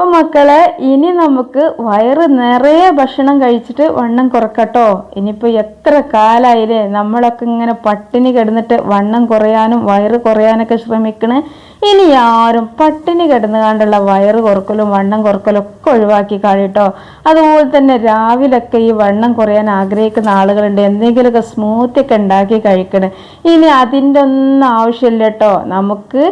അപ്പം മക്കളെ ഇനി നമുക്ക് വയറ് നിറയെ ഭക്ഷണം കഴിച്ചിട്ട് വണ്ണം കുറക്കട്ടോ. ഇനിയിപ്പോൾ എത്ര കാലമായില്ലേ നമ്മളൊക്കെ ഇങ്ങനെ പട്ടിണി കിടന്നിട്ട് വണ്ണം കുറയാനും വയറ് കുറയാനൊക്കെ ശ്രമിക്കണേ. ഇനി ആരും പട്ടിണി കിടന്നു കണ്ടുള്ള വയറ് കുറക്കലും വണ്ണം കുറക്കലും ഒക്കെ ഒഴിവാക്കി കഴിട്ടോ അതുപോലെ തന്നെ രാവിലൊക്കെ ഈ വണ്ണം കുറയാൻ ആഗ്രഹിക്കുന്ന ആളുകളുണ്ട്. എന്തെങ്കിലുമൊക്കെ സ്മൂത്തി ഒക്കെ ഉണ്ടാക്കി കഴിക്കണേ. ഇനി അതിന്റെ ഒന്നും ആവശ്യമില്ല കേട്ടോ നമുക്ക്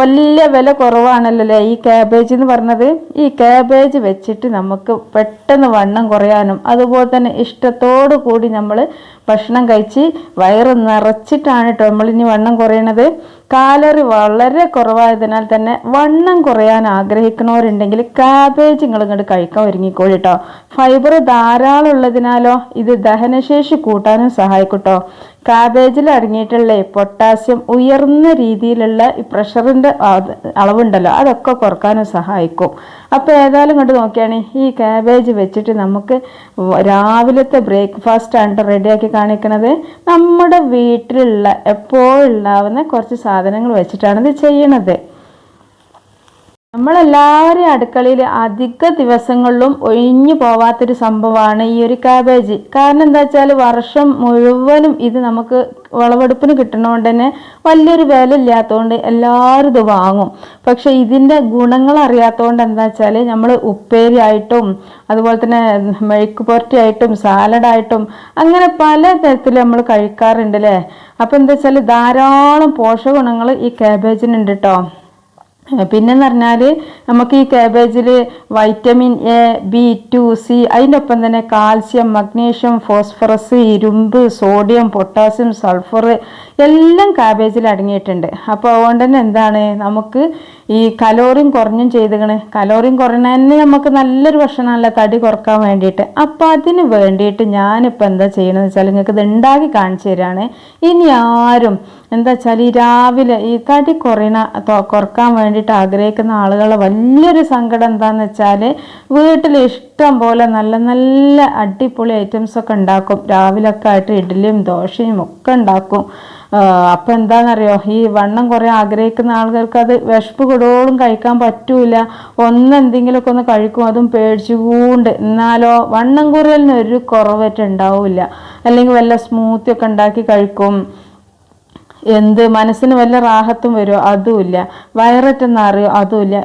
വലിയ വില കുറവാണല്ലോ അല്ലേ ഈ കാബേജ് എന്ന് പറഞ്ഞത് ഈ കാബേജ് വെച്ചിട്ട് നമുക്ക് പെട്ടെന്ന് വണ്ണം കുറയാനും അതുപോലെ തന്നെ ഇഷ്ടത്തോടു കൂടി നമ്മൾ ഭക്ഷണം കഴിച്ച് വയറ് നിറച്ചിട്ടാണ് കേട്ടോ നമ്മളിനി വണ്ണം കുറയണത്. കാലറി വളരെ കുറവായതിനാൽ തന്നെ വണ്ണം കുറയാൻ ആഗ്രഹിക്കണവരുണ്ടെങ്കിൽ കാബേജ് നിങ്ങൾ ഇങ്ങോട്ട് കഴിക്കാൻ ഒരുങ്ങിക്കോളി കേട്ടോ ഫൈബർ ധാരാളം ഉള്ളതിനാലോ ഇത് ദഹനശേഷി കൂട്ടാനും സഹായിക്കും കേട്ടോ കാബേജിൽ അടങ്ങിയിട്ടുള്ള പൊട്ടാസ്യം ഉയർന്ന രീതിയിലുള്ള ഈ പ്രഷറിന്റെ അളവുണ്ടല്ലോ അതൊക്കെ കുറക്കാനും സഹായിക്കും. അപ്പോൾ ഏതായാലും കണ്ട് നോക്കിയാണ് ഈ കാബേജ് വെച്ചിട്ട് നമുക്ക് രാവിലത്തെ ബ്രേക്ക്ഫാസ്റ്റ് ആണ് റെഡിയാക്കി കാണിക്കണത്. നമ്മുടെ വീട്ടിലുള്ള എപ്പോഴുണ്ടാവുന്ന കുറച്ച് സാധനങ്ങൾ വെച്ചിട്ടാണ് ഇത് ചെയ്യണത്. നമ്മളെല്ലാവരും അടുക്കളയിൽ അധിക ദിവസങ്ങളിലും ഒഴിഞ്ഞു പോവാത്തൊരു സംഭവമാണ് ഈ ഒരു കാബേജ് കാരണം എന്താ വെച്ചാൽ വർഷം മുഴുവനും ഇത് നമുക്ക് വിളവെടുപ്പിന് കിട്ടണോണ്ട് തന്നെ വലിയൊരു വില ഇല്ലാത്തതുകൊണ്ട് എല്ലാവരും ഇത് വാങ്ങും. പക്ഷേ ഇതിന്റെ ഗുണങ്ങൾ അറിയാത്തതുകൊണ്ട് എന്താ വെച്ചാൽ നമ്മൾ ഉപ്പേരി ആയിട്ടും അതുപോലെ തന്നെ മെഴുക്ക് പുരട്ടിയായിട്ടും സാലഡായിട്ടും അങ്ങനെ പല തരത്തിൽ നമ്മൾ കഴിക്കാറുണ്ട് അല്ലേ അപ്പോൾ എന്താ വെച്ചാൽ ധാരാളം പോഷക ഗുണങ്ങൾ ഈ കാബേജിനുണ്ട് കേട്ടോ പിന്നെന്ന് പറഞ്ഞാൽ നമുക്ക് ഈ കാബേജിൽ vitamin A B two C അതിന്റെ ഒപ്പം തന്നെ കാൽസ്യം മഗ്നീഷ്യം ഫോസ്ഫറസ് ഇരുമ്പ് സോഡിയം പൊട്ടാസ്യം സൾഫർ എല്ലാം കാബേജിൽ അടങ്ങിയിട്ടുണ്ട്. അപ്പോൾ അതുകൊണ്ട് തന്നെ എന്താണ് നമുക്ക് ഈ കലോറിയും കുറഞ്ഞും ചെയ്തുകണ് കലോറിയും കുറഞ്ഞതന്നെ നമുക്ക് നല്ലൊരു ഭക്ഷണമല്ല തടി കുറയ്ക്കാൻ വേണ്ടിയിട്ട്. അപ്പോൾ അതിന് വേണ്ടിയിട്ട് ഞാനിപ്പോൾ എന്താ ചെയ്യണമെന്ന് വെച്ചാൽ നിങ്ങൾക്ക് ഇത് ഉണ്ടാക്കി കാണിച്ചു തരാണ്. ഇനി ആരും എന്താ വെച്ചാൽ ഈ രാവിലെ ഈ തടി കുറയണ കുറയ്ക്കാൻ വേണ്ടിയിട്ട് ആഗ്രഹിക്കുന്ന ആളുകളെ വലിയൊരു സങ്കടം എന്താന്ന് വെച്ചാൽ വീട്ടിൽ ഇഷ്ടം പോലെ നല്ല നല്ല അടിപൊളി ഐറ്റംസ് ഒക്കെ ഉണ്ടാക്കും. രാവിലൊക്കെ ആയിട്ട് ഇഡ്ഡലിയും ദോശയും ഒക്കെ ഉണ്ടാക്കും. അപ്പം എന്താണെന്നറിയോ ഈ വണ്ണം കുറേ ആഗ്രഹിക്കുന്ന ആളുകൾക്ക് അത് വിശപ്പ് കൂടോളും കഴിക്കാൻ പറ്റൂല. ഒന്നെന്തെങ്കിലുമൊക്കെ ഒന്ന് കഴിക്കും അതും പേടിച്ചുകൊണ്ട്. എന്നാലോ വണ്ണം കുറയലിന് ഒരു കുറവറ്റ് ഉണ്ടാവില്ല. അല്ലെങ്കിൽ വല്ല സ്മൂത്തി ഒക്കെ ഉണ്ടാക്കി കഴിക്കും. എന്ത് മനസ്സിന് വല്ല റാഹത്തും വരുമോ അതുമില്ല. വയററ്റെന്ന് അറിയോ അതുമില്ല.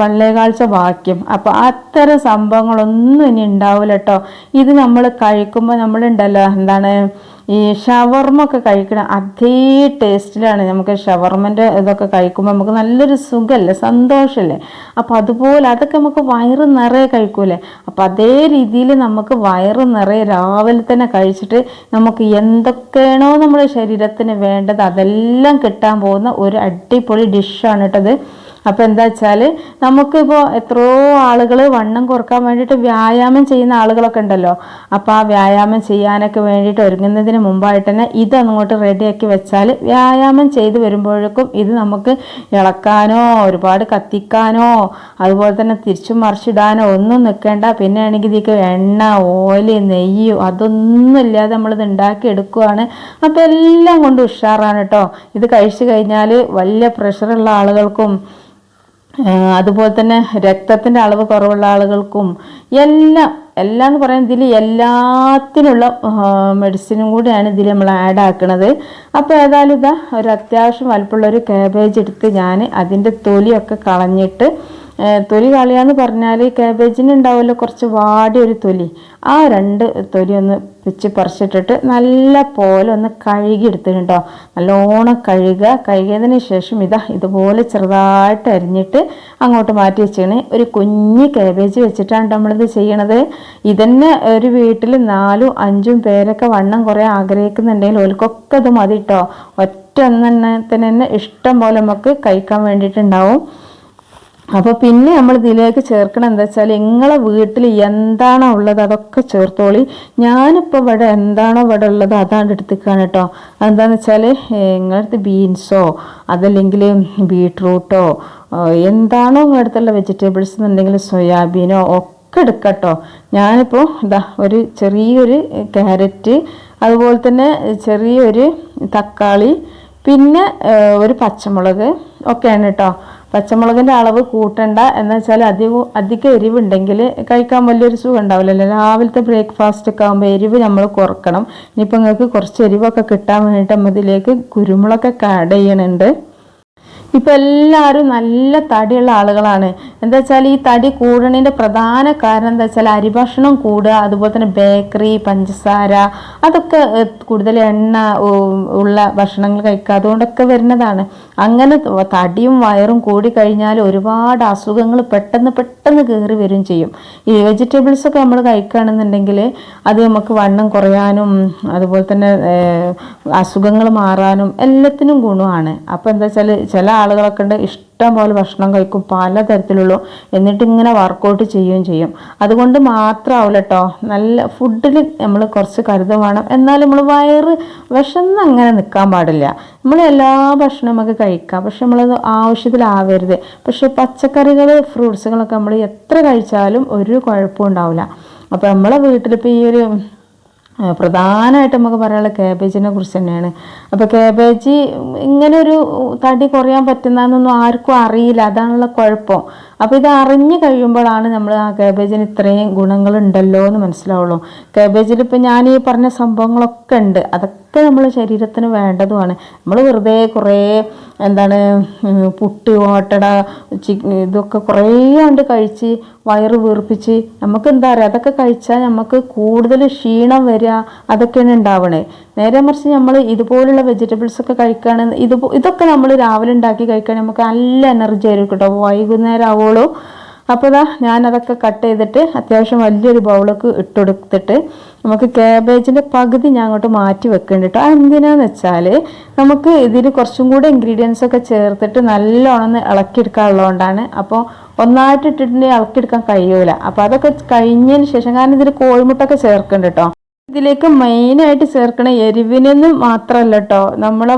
പള്ളേകാഴ്ച വാക്യം അപ്പോൾ അത്തരം സംഭവങ്ങളൊന്നും ഇനി ഉണ്ടാവില്ല കേട്ടോ ഇത് നമ്മൾ കഴിക്കുമ്പോൾ നമ്മളുണ്ടല്ലോ. എന്താണ് ഈ ഷവർമ ഒക്കെ കഴിക്കണ അതേ ടേസ്റ്റിലാണ് നമുക്ക് ഷവർമന്റെ ഇതൊക്കെ കഴിക്കുമ്പോൾ നമുക്ക് നല്ലൊരു സുഖമല്ലേ സന്തോഷമല്ലേ അപ്പോൾ അതുപോലെ അതൊക്കെ നമുക്ക് വയറ് നിറയെ കഴിക്കൂലേ അപ്പോൾ അതേ രീതിയിൽ നമുക്ക് വയറ് നിറയെ രാവിലെ തന്നെ കഴിച്ചിട്ട് നമുക്ക് എന്തൊക്കെയാണോ നമ്മുടെ ശരീരത്തിന് വേണ്ടത് അതെല്ലാം കിട്ടാൻ പോകുന്ന ഒരു അടിപൊളി ഡിഷാണ് കേട്ടത്. അപ്പോൾ എന്താ വെച്ചാൽ നമുക്കിപ്പോൾ എത്രയോ ആളുകൾ വണ്ണം കുറയ്ക്കാൻ വേണ്ടിയിട്ട് വ്യായാമം ചെയ്യുന്ന ആളുകളൊക്കെ ഉണ്ടല്ലോ. അപ്പോൾ ആ വ്യായാമം ചെയ്യാനൊക്കെ വേണ്ടിയിട്ട് ഒരുങ്ങുന്നതിന് മുമ്പായിട്ട് തന്നെ ഇത് അങ്ങോട്ട് റെഡിയാക്കി വെച്ചാൽ വ്യായാമം ചെയ്ത് വരുമ്പോഴേക്കും ഇത് നമുക്ക് ഇളക്കാനോ ഒരുപാട് കത്തിക്കാനോ അതുപോലെ തന്നെ തിരിച്ചും മറിച്ചിടാനോ ഒന്നും നിൽക്കേണ്ട. പിന്നെ ആണെങ്കിൽ ഇതിക്ക് എണ്ണ ഓയിൽ നെയ്യ് അതൊന്നും ഇല്ലാതെ നമ്മളിത് ഉണ്ടാക്കി എടുക്കുകയാണ് അപ്പോൾ എല്ലാം കൊണ്ട് ഉഷാറാണ് കേട്ടോ. ഇത് കഴിച്ചു കഴിഞ്ഞാൽ വലിയ പ്രഷറുള്ള ആളുകൾക്കും അതുപോലെ തന്നെ രക്തത്തിന്റെ അളവ് കുറവുള്ള ആളുകൾക്കും എല്ലാം എല്ലാം എന്ന് പറയുന്നത് ഇതിൽ എല്ലാത്തിനുള്ള മെഡിസിനും കൂടിയാണ് ഇതിൽ നമ്മൾ ആഡ് ആക്കുന്നത് അപ്പോൾ ഏതായാലും ഇതാ ഒരു അത്യാവശ്യം വലുപ്പമുള്ള ഒരു കാബേജ് എടുത്ത് ഞാൻ അതിന്റെ തൊലിയൊക്കെ കളഞ്ഞിട്ട് തൊലി കളയാന്ന് പറഞ്ഞാൽ കാബേജിന് ഉണ്ടാവുമല്ലോ കുറച്ച് വാടിയ ഒരു തൊലി. ആ രണ്ട് തൊലി ഒന്ന് പിച്ച് പറിച്ചിട്ടിട്ട് നല്ല പോലെ ഒന്ന് കഴുകി എടുത്തിട്ടുണ്ടോ നല്ലോണം കഴുകുക. കഴുകിയതിന് ശേഷം ഇതാ ഇതുപോലെ ചെറുതായിട്ട് അരിഞ്ഞിട്ട് അങ്ങോട്ട് മാറ്റി വെച്ചാണ് ഒരു കുഞ്ഞ് കാബേജ് വെച്ചിട്ടാണ് നമ്മളിത് ചെയ്യണത്. ഇതന്നെ ഒരു വീട്ടിൽ നാലും അഞ്ചും പേരൊക്കെ വണ്ണം കുറേ ആഗ്രഹിക്കുന്നുണ്ടെങ്കിൽ ഓൽക്കൊക്കെ ഇത് മതി കേട്ടോ ഒറ്റ ഒന്നെണ്ണത്തിന് തന്നെ ഇഷ്ടം പോലെ നമുക്ക് കഴിക്കാൻ വേണ്ടിയിട്ടുണ്ടാവും. അപ്പോൾ പിന്നെ നമ്മൾ ഇതിലേക്ക് ചേർക്കണം എന്താ വെച്ചാൽ നിങ്ങളെ വീട്ടിൽ എന്താണോ ഉള്ളത് അതൊക്കെ ചേർത്തോളി. ഞാനിപ്പോൾ ഇവിടെ എന്താണോ ഇവിടെ ഉള്ളത് അതാണ് എടുത്തിക്കാണ് കേട്ടോ എന്താണെന്ന് വെച്ചാൽ നിങ്ങളടുത്ത് ബീൻസോ അതല്ലെങ്കിൽ ബീട്രൂട്ടോ എന്താണോ നിങ്ങളുടെ അടുത്തുള്ള വെജിറ്റബിൾസ് എന്നുണ്ടെങ്കിൽ സോയാബീനോ ഒക്കെ എടുക്കട്ടോ ഞാനിപ്പോൾ ഇതാ ഒരു ചെറിയൊരു ക്യാരറ്റ് അതുപോലെ തന്നെ ചെറിയൊരു തക്കാളി പിന്നെ ഒരു പച്ചമുളക് ഒക്കെയാണ് കേട്ടോ പച്ചമുളകിന്റെ അളവ് കൂട്ടണ്ട. എന്ന് വെച്ചാൽ അധികം അധികം എരിവുണ്ടെങ്കിൽ കഴിക്കാൻ വലിയൊരു സുഖം ഉണ്ടാവില്ലല്ലോ രാവിലത്തെ ബ്രേക്ക്ഫാസ്റ്റ് ഒക്കെ ആകുമ്പോൾ എരിവ് നമ്മൾ കുറക്കണം. ഇനിയിപ്പോൾ നിങ്ങൾക്ക് കുറച്ച് എരിവൊക്കെ കിട്ടാൻ വേണ്ടിയിട്ട് നമ്മൾ ഇതിലേക്ക് കുരുമുളകൊക്കെ ആഡ് ചെയ്യണുണ്ട്. ഇപ്പം എല്ലാവരും നല്ല തടിയുള്ള ആളുകളാണ്. എന്താ വെച്ചാൽ ഈ തടി കൂടണതിന്റെ പ്രധാന കാരണം എന്താ വെച്ചാൽ അരിഭക്ഷണം കൂടുക അതുപോലെ തന്നെ ബേക്കറി പഞ്ചസാര അതൊക്കെ കൂടുതൽ എണ്ണ ഉള്ള ഭക്ഷണങ്ങൾ കഴിക്കുക അതുകൊണ്ടൊക്കെ വരുന്നതാണ്. അങ്ങനെ തടിയും വയറും കൂടി കഴിഞ്ഞാൽ ഒരുപാട് അസുഖങ്ങൾ പെട്ടെന്ന് പെട്ടെന്ന് കയറി വരും ചെയ്യും. ഈ വെജിറ്റബിൾസ് ഒക്കെ നമ്മൾ കഴിക്കുകയാണെന്നുണ്ടെങ്കിൽ അത് നമുക്ക് വണ്ണം കുറയാനും അതുപോലെ തന്നെ അസുഖങ്ങൾ മാറാനും എല്ലാത്തിനും ഗുണമാണ്. അപ്പോൾ എന്താ വെച്ചാൽ ചില ആളുകളൊക്കെ ഉണ്ട്. ഇഷ്ടം പോലെ ഭക്ഷണം കഴിക്കും. പലതരത്തിലുള്ള. എന്നിട്ട് ഇങ്ങനെ വർക്കൗട്ട് ചെയ്യുകയും ചെയ്യും. അതുകൊണ്ട് മാത്രമാവില്ല കേട്ടോ നല്ല ഫുഡിൽ നമ്മൾ കുറച്ച് കരുതം വേണം. എന്നാൽ നമ്മൾ വയറ് വിശന്ന് അങ്ങനെ നിൽക്കാൻ പാടില്ല. നമ്മൾ എല്ലാ ഭക്ഷണവും നമുക്ക് കഴിക്കാം. പക്ഷെ നമ്മളത് ആവശ്യത്തിലാവരുത്. പക്ഷെ പച്ചക്കറികൾ ഫ്രൂട്ട്സുകളൊക്കെ നമ്മൾ എത്ര കഴിച്ചാലും ഒരു കുഴപ്പമുണ്ടാവില്ല അപ്പോൾ നമ്മളെ വീട്ടിലിപ്പോൾ ഈ ഒരു പ്രധാനമായിട്ട് നമുക്ക് പറയാനുള്ള കാബേജിനെ കുറിച്ച് തന്നെയാണ്. അപ്പോൾ കാബേജ് ഇങ്ങനെ ഒരു തടി കുറയാൻ പറ്റുന്നതെന്നൊന്നും ആർക്കും അറിയില്ല. അതാണുള്ള കുഴപ്പം. അപ്പോൾ ഇത് അറിഞ്ഞു കഴിയുമ്പോഴാണ് നമ്മൾ ആ കാബേജിന് ഇത്രയും ഗുണങ്ങൾ ഉണ്ടല്ലോ എന്ന് മനസ്സിലാവുള്ളൂ. കാബേജിൽ ഇപ്പം ഞാൻ ഈ പറഞ്ഞ സംഭവങ്ങളൊക്കെ ഉണ്ട്. അതൊക്കെ നമ്മളെ ശരീരത്തിന് വേണ്ടതുമാണ്. നമ്മൾ വെറുതെ കുറേ എന്താണ് പുട്ടി ഓട്ടട ഇതൊക്കെ കുറേ കണ്ട് കഴിച്ച് വയറ് വീർപ്പിച്ച് നമുക്ക് എന്താ പറയുക അതൊക്കെ കഴിച്ചാൽ നമുക്ക് കൂടുതൽ ക്ഷീണം വരിക അതൊക്കെയാണ് ഉണ്ടാവണേ. നേരെ മറിച്ച് നമ്മൾ ഇതുപോലുള്ള വെജിറ്റബിൾസ് ഒക്കെ കഴിക്കുകയാണെന്ന് ഇത് ഇതൊക്കെ നമ്മൾ രാവിലെ ഉണ്ടാക്കി കഴിക്കാൻ നമുക്ക് നല്ല എനർജി ആയിരിക്കും കേട്ടോ. വൈകുന്നേരം ആവുള്ളൂ അപ്പോൾ ഇതാ ഞാനതൊക്കെ കട്ട് ചെയ്തിട്ട് അത്യാവശ്യം വലിയൊരു ബൗളൊക്കെ ഇട്ടുകൊടുത്തിട്ട് നമുക്ക് ക്യാബേജിന്റെ പകുതി ഞാൻ അങ്ങോട്ട് മാറ്റി വെക്കുന്നുണ്ട് കേട്ടോ. എന്തിനാന്ന് വെച്ചാൽ നമുക്ക് ഇതിൽ കുറച്ചും കൂടെ ഇൻഗ്രീഡിയൻസ് ഒക്കെ ചേർത്തിട്ട് നല്ലോണം ഇളക്കിയെടുക്കാനുള്ളതുകൊണ്ടാണ്. അപ്പോൾ ഒന്നായിട്ട് ഇട്ടിട്ടുണ്ടെങ്കിൽ ഇളക്കിയെടുക്കാൻ കഴിയൂല. അപ്പോൾ അതൊക്കെ കഴിഞ്ഞതിന് ശേഷം കാരണം ഇതിൽ കോഴിമുട്ടൊക്കെ ചേർക്കുന്നുണ്ട് കേട്ടോ. ഇതിലേക്ക് മെയിനായിട്ട് ചേർക്കണ എരിവിനൊന്നും മാത്രമല്ല കേട്ടോ നമ്മളെ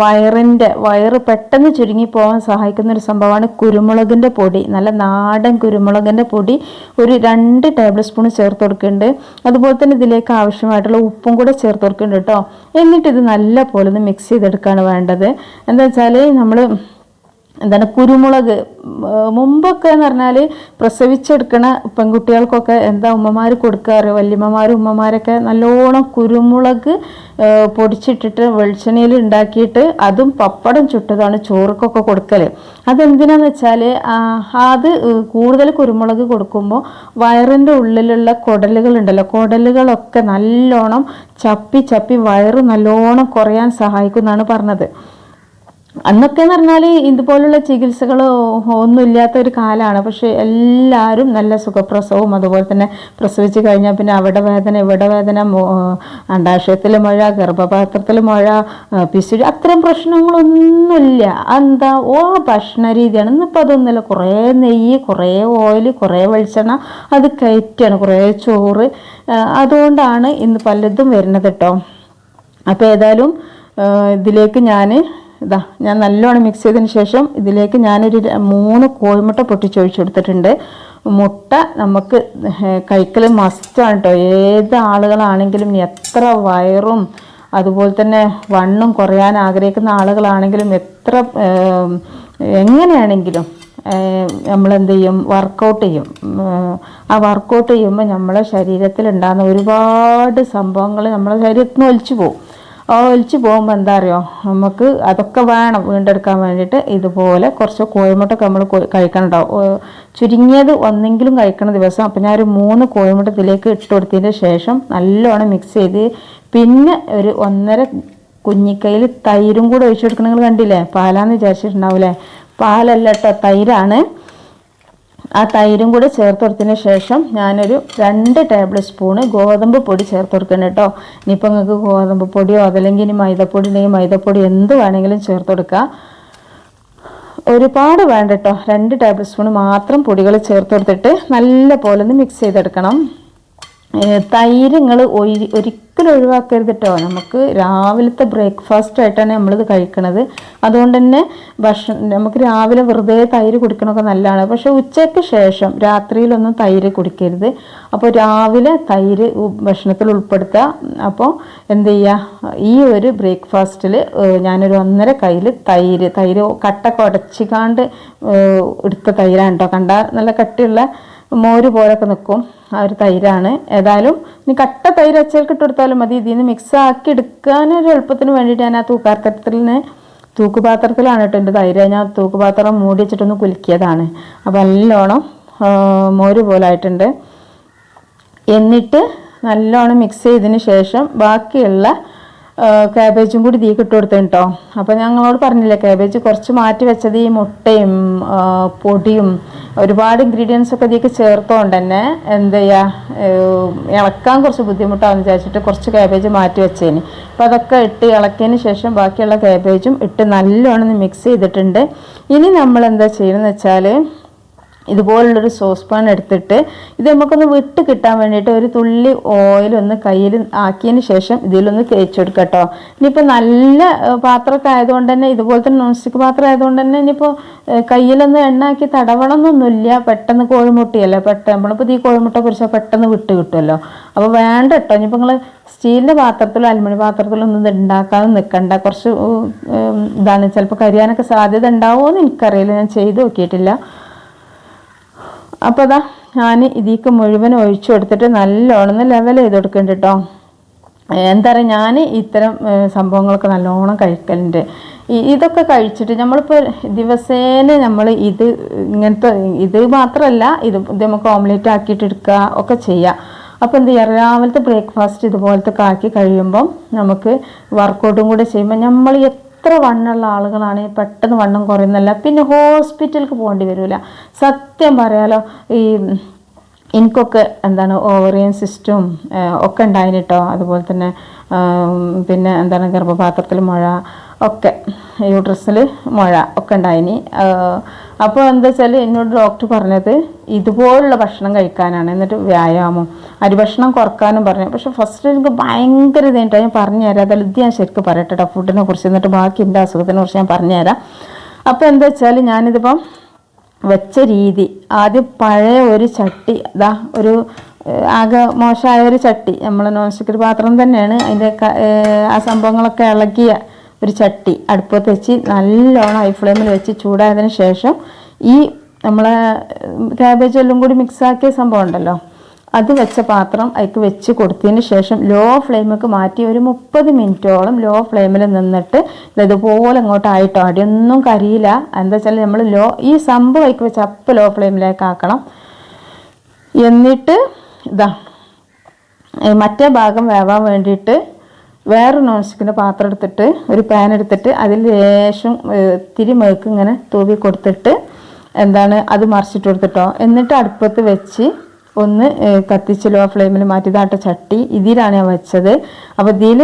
വയറിന്റെ വയറ് പെട്ടെന്ന് ചുരുങ്ങി പോകാൻ സഹായിക്കുന്ന ഒരു സംഭവമാണ് കുരുമുളകിന്റെ പൊടി. നല്ല നാടൻ കുരുമുളകിന്റെ പൊടി ഒരു രണ്ട് ടേബിൾ സ്പൂൺ ചേർത്ത് കൊടുക്കുന്നുണ്ട്. അതുപോലെ തന്നെ ഇതിലേക്ക് ആവശ്യമായിട്ടുള്ള ഉപ്പും കൂടെ ചേർത്ത് കൊടുക്കുന്നുണ്ട് കേട്ടോ എന്നിട്ട് ഇത് നല്ല പോലെ ഒന്ന് മിക്സ് ചെയ്തെടുക്കുകയാണ് വേണ്ടത്. എന്താ വെച്ചാൽ നമ്മൾ എന്താണ് കുരുമുളക് മുമ്പൊക്കെ എന്ന് പറഞ്ഞാൽ പ്രസവിച്ചെടുക്കണ പെൺകുട്ടികൾക്കൊക്കെ എന്താ ഉമ്മമാർ കൊടുക്കാറ്? വല്യമ്മമാരും ഉമ്മമാരൊക്കെ നല്ലോണം കുരുമുളക് പൊടിച്ചിട്ടിട്ട് വെളിച്ചെണ്ണയിൽ ഉണ്ടാക്കിയിട്ട് അതും പപ്പടം ചുട്ടതാണ് ചോറുക്കൊക്കെ കൊടുക്കൽ അതെന്തിനാന്ന് വെച്ചാൽ അത് കൂടുതൽ കുരുമുളക് കൊടുക്കുമ്പോൾ വയറിന്റെ ഉള്ളിലുള്ള കുടലുകൾ ഉണ്ടല്ലോ കുടലുകളൊക്കെ നല്ലോണം ചപ്പി ചപ്പി വയറ് നല്ലോണം കുറയാൻ സഹായിക്കുന്നതാണ് പറഞ്ഞത്. അന്നൊക്കെ എന്ന് പറഞ്ഞാൽ ഇതുപോലുള്ള ചികിത്സകൾ ഒന്നുമില്ലാത്ത ഒരു കാലമാണ് പക്ഷെ എല്ലാവരും നല്ല സുഖപ്രസവവും അതുപോലെ തന്നെ പ്രസവിച്ച് കഴിഞ്ഞാൽ പിന്നെ അവിടെ വേദന ഇവിടെ വേദന അണ്ടാശയത്തിൽ മഴ ഗർഭപാത്രത്തിൽ മഴ പിശുരി അത്തരം പ്രശ്നങ്ങളൊന്നുമില്ല. എന്താ ഓ ഭക്ഷണ രീതിയാണ്. ഇന്നിപ്പോൾ അതൊന്നുമില്ല. കുറേ നെയ്യ് കുറേ ഓയിൽ കുറേ വെളിച്ചെണ്ണ അത് കയറ്റാണ്. കുറേ ചോറ്. അതുകൊണ്ടാണ് ഇന്ന് പലതും വരുന്നത് കേട്ടോ അപ്പോൾ ഏതായാലും ഇതിലേക്ക് ഞാൻ ഇതാ ഞാൻ നല്ലോണം മിക്സ് ചെയ്തതിന് ശേഷം ഇതിലേക്ക് ഞാനൊരു മൂന്ന് കോഴിമുട്ട പൊട്ടിച്ചൊഴിച്ചെടുത്തിട്ടുണ്ട്. മുട്ട നമുക്ക് കഴിക്കൽ മസ്റ്റാണ് കേട്ടോ ഏത് ആളുകളാണെങ്കിലും എത്ര വയറും അതുപോലെ തന്നെ വണ്ണും കുറയാൻ ആഗ്രഹിക്കുന്ന ആളുകളാണെങ്കിലും എത്ര എങ്ങനെയാണെങ്കിലും നമ്മൾ എന്ത് ചെയ്യും. വർക്കൗട്ട് ചെയ്യും ആ വർക്കൗട്ട് ചെയ്യുമ്പോൾ നമ്മളെ ശരീരത്തിൽ ഉണ്ടാകുന്ന ഒരുപാട് സംഭവങ്ങൾ നമ്മളെ ശരീരത്തിൽ നിന്ന് ഒലിച്ചു പോകും ഒലിച്ചു പോകുമ്പോൾ എന്താ അറിയോ? നമുക്ക് അതൊക്കെ വേണം വീണ്ടെടുക്കാൻ വേണ്ടിയിട്ട് ഇതുപോലെ കുറച്ച് കോഴിമുട്ടൊക്കെ നമ്മൾ കഴിക്കണം കേട്ടോ ഓ, ചുരുങ്ങിയത് ഒന്നെങ്കിലും കഴിക്കണ ദിവസം അപ്പം ഞാൻ ഒരു മൂന്ന് കോഴിമുട്ട ഇതിലേക്ക് ഇട്ട് കൊടുത്തതിന് ശേഷം നല്ലോണം മിക്സ് ചെയ്ത് പിന്നെ ഒരു ഒന്നര കുഞ്ഞിക്കൈയിൽ തൈരും കൂടെ ഒഴിച്ചു കൊടുക്കണം കണ്ടില്ലേ? പാലാന്ന് വിചാരിച്ചിട്ടുണ്ടാവില്ലേ പാലല്ല കേട്ടോ തൈരാണ്. ആ തൈരും കൂടെ ചേർത്ത് കൊടുത്തതിന് ശേഷം ഞാനൊരു രണ്ട് ടേബിൾ സ്പൂണ് ഗോതമ്പ് പൊടി ചേർത്ത് കൊടുക്കണം കേട്ടോ. ഇനിയിപ്പോൾ നിങ്ങൾക്ക് ഗോതമ്പ് പൊടിയോ അതല്ലെങ്കിൽ ഇനി മൈദപ്പൊടി ഉണ്ടെങ്കിൽ മൈദപ്പൊടി എന്ത് വേണമെങ്കിലും ചേർത്ത് കൊടുക്കുക ഒരുപാട് വേണ്ട കേട്ടോ. രണ്ട് ടേബിൾ സ്പൂൺ മാത്രം പൊടികൾ ചേർത്ത് കൊടുത്തിട്ട് നല്ല പോലെ ഒന്ന് മിക്സ് ചെയ്തെടുക്കണം. തൈര് നിങ്ങൾ ഒരിക്കലും ഒഴിവാക്കരുത് കേട്ടോ നമുക്ക് രാവിലത്തെ ബ്രേക്ക്ഫാസ്റ്റ് ആയിട്ടാണ് നമ്മളിത് കഴിക്കണത്. അതുകൊണ്ട് തന്നെ ഭക്ഷണം നമുക്ക് രാവിലെ വെറുതെ തൈര് കുടിക്കണമൊക്കെ നല്ലതാണ്. പക്ഷെ ഉച്ചയ്ക്ക് ശേഷം രാത്രിയിലൊന്നും തൈര് കുടിക്കരുത്. അപ്പോൾ രാവിലെ തൈര് ഭക്ഷണത്തിൽ ഉൾപ്പെടുത്തുക അപ്പോൾ എന്ത് ചെയ്യുക ഈ ഒരു ബ്രേക്ക്ഫാസ്റ്റിൽ ഞാനൊരു ഒന്നര കയ്യിൽ തൈര് തൈര് കട്ട കുടച്ചിക്കാണ്ട് എടുത്ത തൈരാണ് കേട്ടോ കണ്ട നല്ല കട്ടിയുള്ള മോര് പോലൊക്കെ നിൽക്കും ആ ഒരു തൈരാണ്. ഏതായാലും ഇനി കട്ട തൈര് അച്ചേൽക്ക് ഇട്ടെടുത്താലും മതി. ഇതിൽ നിന്ന് മിക്സ് ആക്കി എടുക്കാനൊരു എളുപ്പത്തിന് വേണ്ടിയിട്ട് ഞാൻ ആ തൂക്കാർക്കത്തിന് തൂക്കുപാത്രത്തിലാണ് കേട്ടോ എന്റെ തൈര്. ഞാൻ തൂക്കുപാത്രം മൂടി വെച്ചിട്ടൊന്ന് കുലുക്കിയതാണ്. അപ്പോൾ നല്ലോണം മോര് പോലെ ആയിട്ടുണ്ട് എന്നിട്ട് നല്ലോണം മിക്സ് ചെയ്തതിന് ശേഷം ബാക്കിയുള്ള കാബേജും കൂടി തീ ഇട്ട് കൊടുത്തു കേട്ടോ അപ്പോൾ ഞങ്ങളോട് പറഞ്ഞില്ലേ കാബേജ് കുറച്ച് മാറ്റി വെച്ചത് ഈ മുട്ടയും പൊടിയും ഒരുപാട് ഇൻഗ്രീഡിയൻസ് ഒക്കെ ഇതിലേക്ക് ചേർത്തോണ്ട് തന്നെ എന്ത് ചെയ്യുക ഇളക്കാൻ കുറച്ച് ബുദ്ധിമുട്ടാണെന്ന് വിചാരിച്ചിട്ട് കുറച്ച് കാബേജ് മാറ്റി വെച്ചേന്. അപ്പോൾ അതൊക്കെ ഇട്ട് ഇളക്കിയതിന് ശേഷം ബാക്കിയുള്ള കാബേജും ഇട്ട് നല്ലോണം മിക്സ് ചെയ്തിട്ടുണ്ട്. ഇനി നമ്മൾ എന്താ ചെയ്യുന്നത് വെച്ചാൽ ഇതുപോലുള്ളൊരു സോസ് പാൻ എടുത്തിട്ട് ഇത് നമുക്കൊന്ന് വിട്ട് കിട്ടാൻ വേണ്ടിയിട്ട് ഒരു തുള്ളി ഓയിൽ ഒന്ന് കയ്യിൽ ആക്കിയതിന് ശേഷം ഇതിലൊന്ന് തേച്ചെടുക്കുക കേട്ടോ ഇനിയിപ്പോൾ നല്ല പാത്രമൊക്കെ ആയതുകൊണ്ട് തന്നെ ഇതുപോലത്തെ നോൺ സ്റ്റിക്ക് പാത്രം ആയതുകൊണ്ട് തന്നെ ഇനിയിപ്പോൾ കയ്യിലൊന്ന് എണ്ണാക്കി തടവണമെന്നൊന്നുമില്ല. പെട്ടെന്ന് കോഴിമുട്ടിയല്ലേ? പെട്ടെന്ന് നമ്മളിപ്പോൾ ഈ കോഴിമുട്ട കുറിച്ചാൽ പെട്ടെന്ന് വിട്ട് കിട്ടുമല്ലോ. അപ്പോൾ വേണ്ട കേട്ടോ ഇനിയിപ്പോൾ നിങ്ങൾ സ്റ്റീലിന്റെ പാത്രത്തിലോ അലുമിനിയം പാത്രത്തിലോ ഒന്നും ഉണ്ടാക്കാതെ നിൽക്കണ്ട കുറച്ച് ഇതാണ്. ചിലപ്പോൾ കരിയാനൊക്കെ സാധ്യത ഉണ്ടാവുമോ എന്ന് എനിക്കറിയില്ല. ഞാൻ ചെയ്ത് നോക്കിയിട്ടില്ല. അപ്പോൾ അതാ ഞാൻ ഇതിക്ക് മുഴുവൻ ഒഴിച്ചു കൊടുത്തിട്ട് നല്ലോണം ലെവൽ ചെയ്ത് കൊടുക്കുന്നുണ്ട് കേട്ടോ എന്താ പറയുക ഞാൻ ഇത്തരം സംഭവങ്ങളൊക്കെ നല്ലോണം കഴിക്കലുണ്ട്. ഇതൊക്കെ കഴിച്ചിട്ട് നമ്മളിപ്പോൾ ദിവസേന നമ്മൾ ഇത് ഇങ്ങനത്തെ ഇത് മാത്രമല്ല ഇത് നമുക്ക് ഓംലേറ്റ് ആക്കിയിട്ട് എടുക്കുക ഒക്കെ ചെയ്യാം. അപ്പോൾ എന്ത് ചെയ്യുക രാവിലത്തെ ബ്രേക്ക്ഫാസ്റ്റ് ഇതുപോലത്തെ ആക്കി കഴിയുമ്പം നമുക്ക് വർക്കൗട്ടും കൂടെ ചെയ്യുമ്പോൾ നമ്മൾ എത്ര വണ്ണമുള്ള ആളുകളാണെങ്കിൽ പെട്ടെന്ന് വണ്ണം കുറയുന്നല്ല. പിന്നെ ഹോസ്പിറ്റലിലേക്ക് പോകേണ്ടി വരില്ല സത്യം പറയാലോ ഈ എനിക്കൊക്കെ എന്താണ് ഓവറിയൻ സിസ്റ്റും ഒക്കെ ഉണ്ടായിന് അതുപോലെ തന്നെ പിന്നെ എന്താണ് ഗർഭപാത്രത്തിൽ മുഴ ഒക്കെ. യൂട്രസിൽ മുഴ ഒക്കെ ഉണ്ടായിനി. അപ്പോൾ എന്താ വെച്ചാൽ എന്നോട് ഡോക്ടർ പറഞ്ഞത് ഇതുപോലുള്ള ഭക്ഷണം കഴിക്കാനാണ്. എന്നിട്ട് വ്യായാമം അരിഭക്ഷണം കുറക്കാനും പറഞ്ഞു. പക്ഷെ ഫസ്റ്റ് എനിക്ക് ഭയങ്കര ഇതായിട്ട് ഞാൻ പറഞ്ഞുതരാം അതായത് ഇത് ഞാൻ ശരിക്കും പറയട്ടെ ഫുഡിനെ കുറിച്ച്. എന്നിട്ട് ബാക്കി എന്റെ അസുഖത്തിനെ കുറിച്ച് ഞാൻ പറഞ്ഞു പറഞ്ഞുതരാം അപ്പോൾ എന്താ വെച്ചാൽ ഞാനിതിപ്പം വെച്ച രീതി ആദ്യം പഴയ ഒരു ചട്ടി ഇതാ ഒരു ആകെ മോശമായ ഒരു ചട്ടി. നമ്മൾ നോൺ പാത്രം തന്നെയാണ് അതിന്റെ ആ സംഭവങ്ങളൊക്കെ ഇളക്കിയ ഒരു ചട്ടി അടുപ്പത്ത് വെച്ച് നല്ലോണം ഹൈ ഫ്ലെയിമിൽ വെച്ച് ചൂടായതിന് ശേഷം ഈ നമ്മളെ ക്യാബേജ് എല്ലാം കൂടി മിക്സാക്കിയ സംഭവം ഉണ്ടല്ലോ. അത് വെച്ച പാത്രം അതിക്ക് വെച്ച് കൊടുത്തതിന് ശേഷം ലോ ഫ്ലെയിമൊക്കെ മാറ്റി ഒരു മുപ്പത് മിനിറ്റോളം ലോ ഫ്ലെയിമിൽ നിന്നിട്ട് ഇതുപോലെ അങ്ങോട്ട് ആയിട്ടോ അടിയൊന്നും കരിയില്ല. എന്താ വെച്ചാൽ നമ്മൾ ലോ ഈ സംഭവം അതിക്ക് വെച്ച് അപ്പം ലോ ഫ്ലെയിമിലേക്ക് ആക്കണം. എന്നിട്ട് ഇതാ മറ്റേ ഭാഗം വേവാൻ വേണ്ടിയിട്ട് വേറെ നോൺ സ്റ്റിക്കിന്റെ പാത്രം എടുത്തിട്ട് ഒരു പാൻ എടുത്തിട്ട് അതിൽ ലേശം തിരി മേക്ക് ഇങ്ങനെ തൂവി കൊടുത്തിട്ട് എന്താണ് അത് മറിച്ചിട്ട് കൊടുത്തിട്ടോ. എന്നിട്ട് അടുപ്പത്ത് വെച്ച് ഒന്ന് കത്തിച്ച് ലോ ഫ്ലെയിമിൽ മാറ്റിയതാട്ട ചട്ടി. ഇതിലാണ് ഞാൻ വെച്ചത്. അപ്പോൾ ഇതിൽ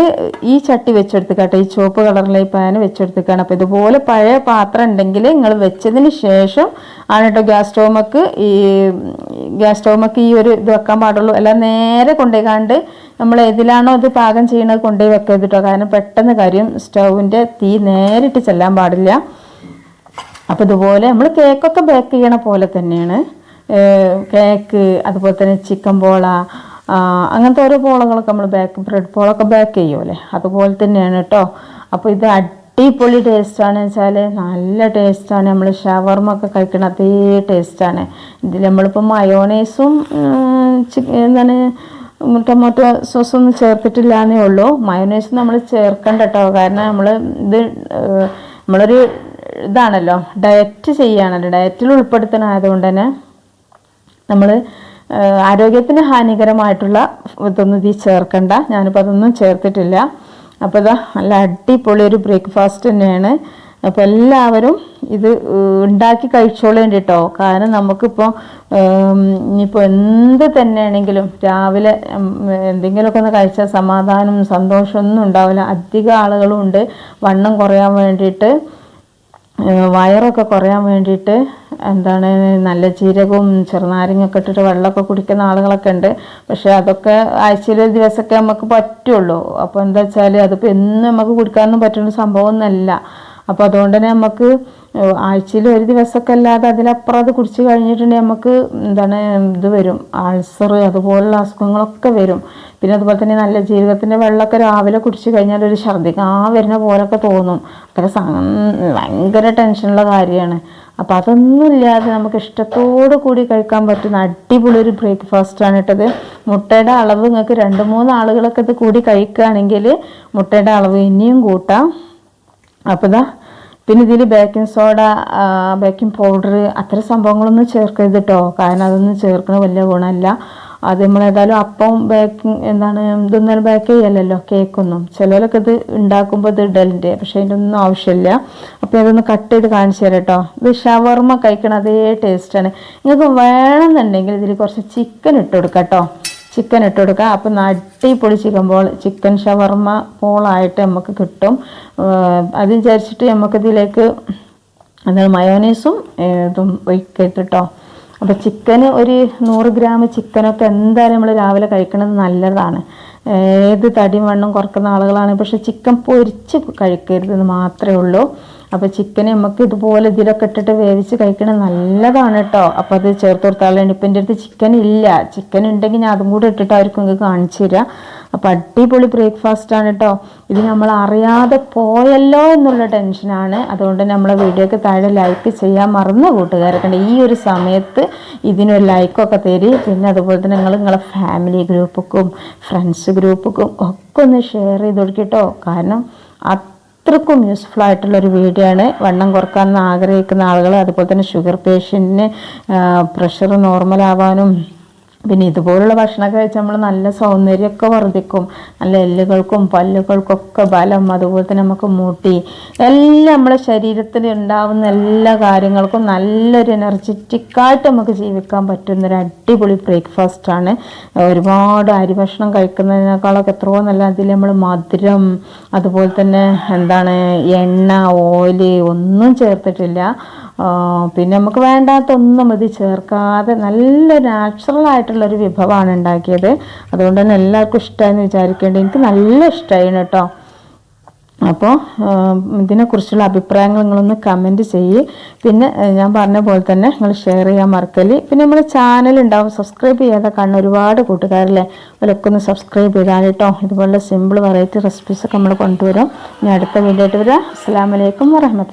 ഈ ചട്ടി വെച്ചെടുത്തിക്കാട്ടെ. ഈ ചുവപ്പ് കളറിലെ ഈ പാന് വെച്ചെടുത്തിക്കാണ്. അപ്പോൾ ഇതുപോലെ പഴയ പാത്രം ഉണ്ടെങ്കിൽ നിങ്ങൾ വെച്ചതിന് ശേഷം ആണ് കേട്ടോ ഗ്യാസ് സ്റ്റോമക്ക് ഈ ഗ്യാസ് സ്റ്റോമക്ക് ഈ ഒരു ഇത് വെക്കാൻ പാടുള്ളൂ. എല്ലാം നേരെ കൊണ്ടുപോയിക്കാണ്ട് നമ്മൾ ഏതിലാണോ ഇത് പാകം ചെയ്യണത് കൊണ്ടുപോയി വെക്കരുത് കേട്ടോ കാരണം പെട്ടെന്ന് കരിയും സ്റ്റൗവിന്റെ തീ നേരിട്ട് ചെല്ലാൻ പാടില്ല. അപ്പോൾ ഇതുപോലെ നമ്മൾ കേക്കൊക്കെ ബേക്ക് ചെയ്യണ പോലെ തന്നെയാണ്. കേക്ക് അതുപോലെ തന്നെ ചിക്കൻ പോള അങ്ങനത്തെ ഓരോ പോളകളൊക്കെ നമ്മൾ ബേക്ക് ബ്രെഡ് പോളൊക്കെ ബേക്ക് ചെയ്യുമല്ലേ അതുപോലെ തന്നെയാണ് കേട്ടോ അപ്പോൾ ഇത് അടിപൊളി ടേസ്റ്റാണ് വെച്ചാൽ നല്ല ടേസ്റ്റാണ് നമ്മൾ ഷവർമ ഒക്കെ കഴിക്കണ അതേ ടേസ്റ്റാണ് ഇതിൽ നമ്മളിപ്പോൾ മയോണൈസും എന്താണ് ടൊമാറ്റോ സോസ് ഒന്നും ചേർത്തിട്ടില്ല എന്നേ ഉള്ളൂ. മയോണൈസ് നമ്മൾ ചേർക്കണ്ട കേട്ടോ കാരണം നമ്മൾ ഇത് നമ്മളൊരു ഇതാണല്ലോ. ഡയറ്റ് ചെയ്യുകയാണല്ലോ ഡയറ്റിൽ ഉൾപ്പെടുത്തണമായതുകൊണ്ട് തന്നെ നമ്മൾ ആരോഗ്യത്തിന് ഹാനികരമായിട്ടുള്ള ഇതൊന്നും ഇതിൽ ചേർക്കണ്ട. ഞാനിപ്പോൾ അതൊന്നും ചേർത്തിട്ടില്ല. അപ്പോൾ ഇതാ നല്ല അടിപൊളി ഒരു ബ്രേക്ക്ഫാസ്റ്റ് തന്നെയാണ്. അപ്പോൾ എല്ലാവരും ഇത് ഉണ്ടാക്കി കഴിച്ചോളേണ്ടി കേട്ടോ. കാരണം നമുക്കിപ്പോൾ ഇനിയിപ്പോൾ എന്ത് തന്നെയാണെങ്കിലും രാവിലെ എന്തെങ്കിലുമൊക്കെ ഒന്ന് കഴിച്ചാൽ സമാധാനം സന്തോഷമൊന്നും ഉണ്ടാവില്ല. അധികം ആളുകളും ഉണ്ട്. വണ്ണം കുറയാൻ വേണ്ടിയിട്ട് വയറൊക്കെ കുറയാൻ വേണ്ടിയിട്ട് എന്താണ് നല്ല ജീരകവും ചെറുനാരങ്ങയൊക്കെ ഇട്ടിട്ട് വെള്ളമൊക്കെ കുടിക്കുന്ന ആളുകളൊക്കെ ഉണ്ട്. പക്ഷേ അതൊക്കെ ആഴ്ചയിൽ ഒരു ദിവസമൊക്കെ നമുക്ക് പറ്റുള്ളൂ. അപ്പോൾ എന്താ വെച്ചാൽ അതിപ്പോൾ എന്നും നമുക്ക് കുടിക്കാനൊന്നും പറ്റുന്ന സംഭവമൊന്നുമല്ല. അപ്പോൾ അതുകൊണ്ട് തന്നെ നമുക്ക് ആഴ്ചയിൽ ഒരു ദിവസമൊക്കെ അല്ലാതെ അതിലപ്പുറം അത് കുടിച്ച് കഴിഞ്ഞിട്ടുണ്ടെങ്കിൽ നമുക്ക് എന്താണ് ഇത് വരും. അൾസർ അതുപോലുള്ള അസുഖങ്ങളൊക്കെ വരും. പിന്നെ അതുപോലെ തന്നെ നല്ല ജീവിതത്തിന്റെ വെള്ളമൊക്കെ രാവിലെ കുടിച്ച് കഴിഞ്ഞാൽ ഒരു ഛർദ്ദിക്കാൻ വരുന്ന പോലൊക്കെ തോന്നും. അത്ര ഭയങ്കര ടെൻഷനുള്ള കാര്യമാണ്. അപ്പം അതൊന്നും ഇല്ലാതെ നമുക്ക് ഇഷ്ടത്തോടു കൂടി കഴിക്കാൻ പറ്റുന്ന അടിപൊളി ഒരു ബ്രേക്ക്ഫാസ്റ്റാണ് ഇട്ടത് മുട്ടയുടെ അളവ് നിങ്ങൾക്ക് രണ്ട് മൂന്ന് ആളുകളൊക്കെ ഇത് കൂടി കഴിക്കുകയാണെങ്കിൽ മുട്ടയുടെ അളവ് ഇനിയും കൂട്ടാം. അപ്പോൾ ഇതാ പിന്നെ ഇതിൽ ബേക്കിംഗ് സോഡ ബേക്കിംഗ് പൗഡർ അത്തരം സംഭവങ്ങളൊന്നും ചേർക്കരുത് കേട്ടോ കാരണം അതൊന്നും ചേർക്കുന്ന വലിയ ഗുണമല്ല അത് നമ്മൾ ഏതായാലും അപ്പം ബേക്കിംഗ് എന്താണ് ഇതൊന്നും ബേക്ക് ചെയ്യലല്ലോ കേക്കൊന്നും ചിലരൊക്കെ ഇത് ഉണ്ടാക്കുമ്പോൾ ഇത് ഇടലുണ്ട് പക്ഷേ അതിന്റെ ഒന്നും ആവശ്യമില്ല അപ്പോൾ അതൊന്ന് കട്ട് ചെയ്ത് കാണിച്ചു തരാം കേട്ടോ ഇത് ഷവർമ്മ കഴിക്കണ അതേ ടേസ്റ്റാണ് നിങ്ങൾക്ക് വേണമെന്നുണ്ടെങ്കിൽ ഇതിൽ കുറച്ച് ചിക്കൻ ഇട്ട് കൊടുക്കാം കേട്ടോ ചിക്കൻ ഇട്ട് കൊടുക്കുക. അപ്പം അടിപൊളി ചിക്കൻ ബോൾ ചിക്കൻ ഷവർമ്മ പോളായിട്ട് നമുക്ക് കിട്ടും. അത് വിചാരിച്ചിട്ട് നമുക്കിതിലേക്ക് എന്താണ് മയോനൈസും ഇതും ഒഴിക്കരുത് കേട്ടോ അപ്പോൾ ചിക്കന് ഒരു നൂറ് ഗ്രാം ചിക്കനൊക്കെ എന്തായാലും നമ്മൾ രാവിലെ കഴിക്കുന്നത് നല്ലതാണ്. ഏത് തടി വണ്ണം കുറക്കുന്ന ആളുകളാണ് പക്ഷേ ചിക്കൻ പൊരിച്ച് കഴിക്കരുതെന്ന് മാത്രമേ ഉള്ളൂ. അപ്പോൾ ചിക്കൻ നമുക്ക് ഇതുപോലെ ഇതിലൊക്കെ ഇട്ടിട്ട് വേവിച്ച് കഴിക്കണം നല്ലതാണ് കേട്ടോ അപ്പോൾ അത് ചേർത്ത് കൊടുത്താലും ഇപ്പം എന്റെ അടുത്ത് ചിക്കൻ ഇല്ല. ചിക്കൻ ഉണ്ടെങ്കിൽ ഞാൻ അതും കൂടെ ഇട്ടിട്ടായിരിക്കും നിങ്ങൾക്ക് കാണിച്ചു തരിക അപ്പോൾ അടിപൊളി ആണ് കേട്ടോ ഇത് നമ്മൾ അറിയാതെ പോയല്ലോ എന്നുള്ള ടെൻഷനാണ് അതുകൊണ്ട് നമ്മളെ വീഡിയോക്ക് താഴെ ലൈക്ക് ചെയ്യാൻ മറന്ന കൂട്ടുകാരൊക്കെ ഈ ഒരു സമയത്ത് ഇതിനൊരു ലൈക്കൊക്കെ തരി. പിന്നെ അതുപോലെ തന്നെ നിങ്ങൾ നിങ്ങളെ ഫാമിലി ഗ്രൂപ്പുക്കും ഫ്രണ്ട്സ് ഗ്രൂപ്പുക്കും ഒക്കെ ഒന്ന് ഷെയർ ചെയ്ത് കൊടുക്കട്ടോ കാരണം അത്രക്കും യൂസ്ഫുൾ ആയിട്ടുള്ള ഒരു വീഡിയോ ആണ്. വണ്ണം കുറയ്ക്കാൻ ആഗ്രഹിക്കുന്ന ആളുകൾ അതുപോലെ തന്നെ ഷുഗർ പേഷ്യന്റിന് പ്രഷർ നോർമൽ ആവാനും പിന്നെ ഇതുപോലുള്ള ഭക്ഷണം കഴിച്ചാൽ നമ്മൾ നല്ല സൗന്ദര്യമൊക്കെ വർദ്ധിക്കും. നല്ല എല്ലുകൾക്കും പല്ലുകൾക്കൊക്കെ ബലം അതുപോലെ തന്നെ നമുക്ക് മൂട്ടി എല്ലാം നമ്മുടെ ശരീരത്തിൽ ഉണ്ടാവുന്ന എല്ലാ കാര്യങ്ങൾക്കും നല്ലൊരു എനർജറ്റിക്കായിട്ട് നമുക്ക് ജീവിക്കാൻ പറ്റുന്ന ഒരു അടിപൊളി ബ്രേക്ക്ഫാസ്റ്റാണ് ഒരുപാട് അരി ഭക്ഷണം കഴിക്കുന്നതിനേക്കാളൊക്കെ എത്രയോ നല്ല അതിൽ നമ്മൾ മധുരം അതുപോലെ തന്നെ എന്താണ് എണ്ണ ഓയിൽ ഒന്നും ചേർത്തിട്ടില്ല. പിന്നെ നമുക്ക് വേണ്ടാത്തൊന്നും ഇത് ചേർക്കാതെ നല്ല നാച്ചുറൽ ആയിട്ടുള്ളൊരു വിഭവമാണ് ഉണ്ടാക്കിയത്. അതുകൊണ്ട് തന്നെ എല്ലാവർക്കും ഇഷ്ടമായെന്ന് വിചാരിക്കേണ്ടത് എനിക്ക് നല്ല ഇഷ്ടമായിരുന്നു കേട്ടോ. അപ്പോൾ ഇതിനെക്കുറിച്ചുള്ള അഭിപ്രായങ്ങൾ നിങ്ങളൊന്ന് കമന്റ് ചെയ്യ്. പിന്നെ ഞാൻ പറഞ്ഞ പോലെ തന്നെ നിങ്ങൾ ഷെയർ ചെയ്യാൻ മറക്കൽ. പിന്നെ നമ്മുടെ ചാനൽ ഉണ്ടാവും സബ്സ്ക്രൈബ് ചെയ്യാതെ കാണുന്ന ഒരുപാട് കൂട്ടുകാരല്ലേ? അവരൊക്കെ ഒന്ന് സബ്സ്ക്രൈബ് ചെയ്താൽ കേട്ടോ. ഇതുപോലുള്ള സിമ്പിൾ വെറൈറ്റി റെസിപ്പീസൊക്കെ നമ്മൾ കൊണ്ടുവരും. ഇനി അടുത്ത വീഡിയോ ആയിട്ട് വരാം. അസ്സാം വലൈക്കും വരഹമത്ത്